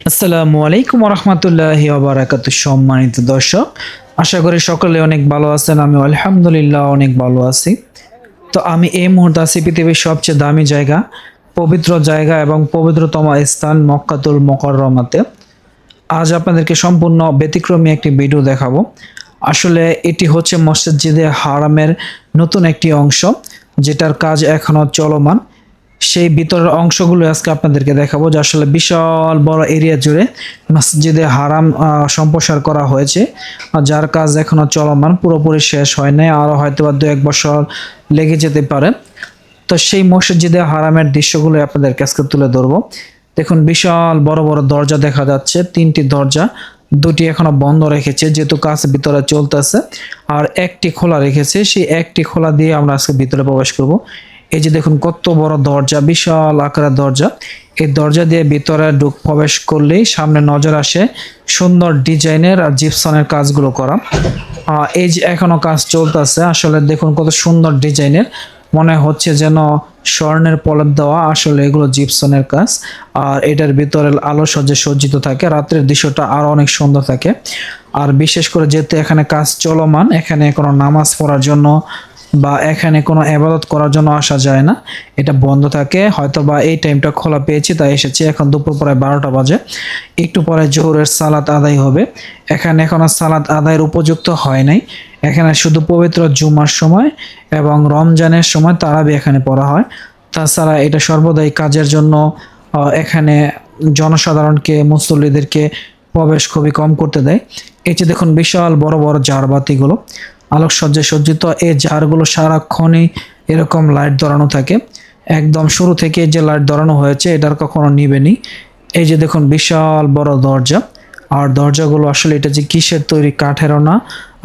আসসালামু আলাইকুম রহমতুল্লাহি ওবরাকাতু, সম্মানিত দর্শক, আশা করি সকলে অনেক ভালো আছেন আমি আলহামদুলিল্লাহ অনেক ভালো আছি। তো আমি এই মুহূর্তে আছি পৃথিবীর সবচেয়ে দামি জায়গা, পবিত্র জায়গা এবং পবিত্রতম স্থান মক্কাতুল মকররমাতে। আজ আপনাদেরকে সম্পূর্ণ ব্যতিক্রমী একটি ভিডিও দেখাবো। আসলে এটি হচ্ছে মসজিদে হারামের নতুন একটি অংশ, যেটার কাজ এখনও চলমান। সেই ভিতরের অংশগুলো আজকে আপনাদেরকে দেখাবো, যে আসলে বিশাল বড় এরিয়া জুড়ে মসজিদে হারাম সম্প্রসার করা হয়েছে। যার কাজ এখনও চলমান, পুরোপুরি শেষ হয় নাই আরও হয়তো বা দু এক বছর লেগে যেতে পারে। তো সেই মসজিদে হারামের দৃশ্যগুলো আপনাদের কাছে তুলে ধরবো। দেখুন, বিশাল বড় বড় দরজা দেখা যাচ্ছে, তিনটি দরজা, দুটি এখনও বন্ধ রেখেছে, যেহেতু কাজ ভিতরে চলতেছে, আর একটি খোলা রেখেছে। সেই একটি খোলা দিয়ে আমরা আজকে ভিতরে প্রবেশ করব। এই যে দেখুন কত বড় দরজা, বিশাল আকারের দরজা। এই দরজা দিয়ে ভিতরে ঢুক প্রবেশ করলেই সামনে নজর আসে সুন্দর ডিজাইনের আর জিপসনের কাজগুলো করা। এই যে এখনও কাজ চলতেছে, আসলে দেখুন কত সুন্দর ডিজাইনের। মনে হচ্ছে যেন স্বর্ণের পলব দেওয়া আসলে এগুলো জিপসনের কাজ। আর এটার ভিতরে আলো সজ্জে সজ্জিত থাকে, রাত্রের দৃশ্যটা আরও অনেক সুন্দর থাকে। আর বিশেষ করে যেহেতু এখানে কাজ চলমান, এখানে কোনো নামাজ পড়ার জন্য বা এখানে কোনো আবাদত করার জন্য আসা যায় না। এটা বন্ধ থাকে। হয়তো বা এই টাইমটা খোলা পেয়েছি, তাই এসেছি। এখন দুপুর পরে বারোটা বাজে। একটু পরে জোহরের সালাত আদায় হবে। এখানে এখনও সালাত আদায়ের উপযুক্ত হয় নাই। এখানে শুধু পবিত্র জুমার সময় এবং রমজানের সময় তারাবি এখানে পড়া হয়। তাছাড়া এটা সর্বদাই কাজের জন্য এখানে জনসাধারণকে, মুসল্লিদেরকে প্রবেশ খুবই কম করতে দেয়। এই যে দেখুন, বিশাল বড় বড় জারবাতিগুলো। আলোকসজ্জায় সজ্জিত এই জারগুলো সারাক্ষণই এরকম লাইট ধরানো থাকে। একদম শুরু থেকে যে লাইট ধরানো হয়েছে এটার কখনো নিবেনি। এই যে দেখুন, বিশাল বড় দরজা। আর দরজাগুলো আসলে এটা যে কিসের তৈরি কাঠেরও না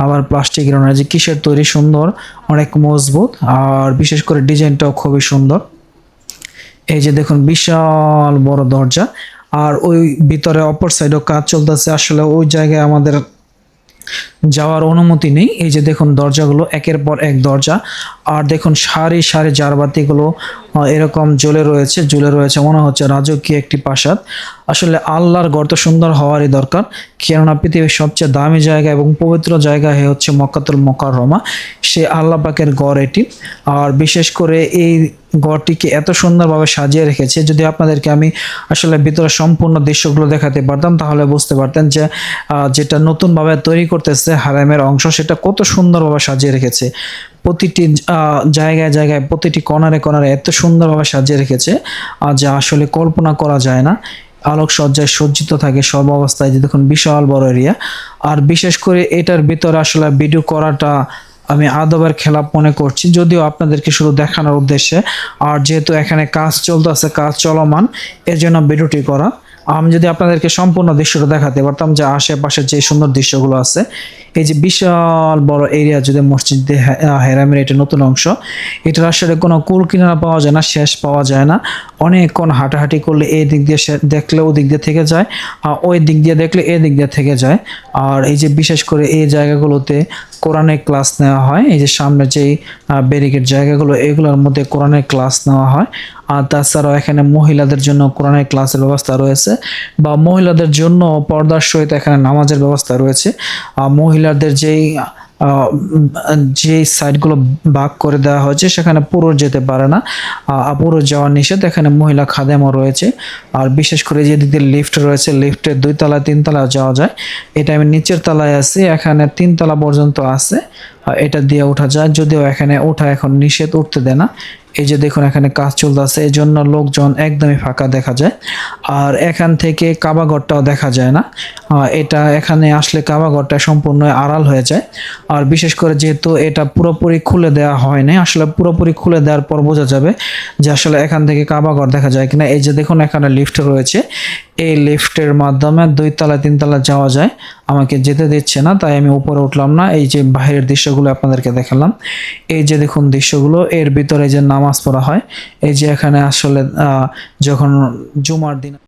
আবার প্লাস্টিকেরও না যে কিসের তৈরি সুন্দর, অনেক মজবুত, আর বিশেষ করে ডিজাইনটাও খুবই সুন্দর। এই যে দেখুন, বিশাল বড় দরজা। আর ওই ভিতরে অপর সাইডেও কাজ চলতেছে। আসলে ওই জায়গায় আমাদের যাওয়ার অনুমতি নেই। এই যে দেখুন দরজাগুলো একের পর এক দরজা। আর দেখুন, সারি সারি জারবাতিগুলো এরকম জ্বলে রয়েছে জ্বলে রয়েছে। মনে হচ্ছে রাজকীয় একটি প্রাসাদ। আসলে আল্লাহর গর্ত সুন্দর হওয়ারই দরকার, কেননা পৃথিবীর সবচেয়ে দামি জায়গা এবং পবিত্র জায়গা হচ্ছে মক্কাতুল মকাররমা। সে আল্লাহ পাকের গড় এটি। আর বিশেষ করে এই গড়টিকে এত সুন্দরভাবে সাজিয়ে রেখেছে, যদি আপনাদেরকে আমি আসলে ভিতরে সম্পূর্ণ দৃশ্যগুলো দেখাতে পারতাম, তাহলে বুঝতে পারতেন যে যেটা নতুনভাবে তৈরি করতেছে হারামের অংশ, সেটা কত সুন্দরভাবে সাজিয়ে রেখেছে। প্রতিটি জায়গায় জায়গায়, প্রতিটি কর্নারে কর্নারে এত সুন্দরভাবে সাজিয়ে রেখেছে যা আসলে কল্পনা করা যায় না। আলোকসজ্জায় সজ্জিত থাকে সব অবস্থায় যে দেখুন বিশাল বড় এরিয়া আর বিশেষ করে এটার ভিতরে আসলে ভিডিও করাটা আমি আদবের খেলাপ মনে করছি, যদিও আপনাদেরকে শুধু দেখানোর উদ্দেশ্যে। আর যেহেতু এখানে কাজ চলতেছে, কাজ চলমান, এর জন্য ভিডিওটি করা। আমি যদি আপনাদেরকে সম্পূর্ণ দৃশ্যটা দেখাতে পারতাম যে আশেপাশে যে সুন্দর দৃশ্যগুলো আছে, এই যে বিশাল বড় এরিয়া যদি মসজিদ হেরামের এটা নতুন অংশ, এটার আসলে কোনো কুল কিনারা পাওয়া যায় না, শেষ পাওয়া যায় না। অনেকক্ষণ হাঁটাহাঁটি করলে এই দিক দিয়ে দেখলে ওই দিক দিয়ে থেকে যায়, আর ওই দিক দিয়ে দেখলে এই দিক দিয়ে থেকে যায়। আর এই যে বিশেষ করে এই জায়গাগুলোতে কোরআনের ক্লাস নেওয়া হয়। এই যে সামনে যেই ব্যারিকেড জায়গাগুলো, এগুলোর মধ্যে কোরআনের ক্লাস নেওয়া হয়। আর তাছাড়াও এখানে মহিলাদের জন্য কোরআনের ক্লাসের ব্যবস্থা রয়েছে বা মহিলাদের জন্য পর্দার সহিত এখানে নামাজের ব্যবস্থা রয়েছে। আর মহিলাদের যেই যে সাইডগুলো বাক করে দেওয়া হয়েছে, সেখানে পুরো যেতে পারে না। পুরো যাওয়ার নিষেধ। এখানে মহিলা খাদেমও রয়েছে। আর বিশেষ করে যে দিদির লিফট রয়েছে লিফটের দুই তলা তিন তলা যাওয়া যায়। এটা আমি নিচের তলায় আছি। এখানে তিন তলা পর্যন্ত আছে। এটা দিয়ে ওঠা যায়। যদিও এখানে ওঠা এখন নিষেধ উঠতে দেয় না। এই যে দেখুন এখানে কাজ চলতেছে এই জন্য লোকজন একদমই ফাঁকা দেখা যায়। আর এখান থেকে কাবাগরটাও দেখা যায় না। এটা এখানে আসলে কাবাগরটা সম্পূর্ণ আড়াল হয়ে যায়। আর বিশেষ করে যেহেতু এটা পুরোপুরি খুলে দেওয়া হয় নাই আসলে পুরোপুরি খুলে দেওয়ার পর বোঝা যাবে যে আসলে এখান থেকে কাবাগর দেখা যায় কিনা। এই যে দেখুন এখানে লিফট রয়েছে। এই লিফটের মাধ্যমে দুই তলা তিন তলা যাওয়া যায়। আমাকে যেতে দিচ্ছে না, তাই আমি উপরে উঠলাম না। এই যে বাইরের দৃশ্যগুলো আপনাদেরকে দেখালাম। এই যে দেখুন দৃশ্যগুলো, এর ভিতরে যে নামাজ পড়া হয়, এই যে এখানে আসলে যখন জুমার দিন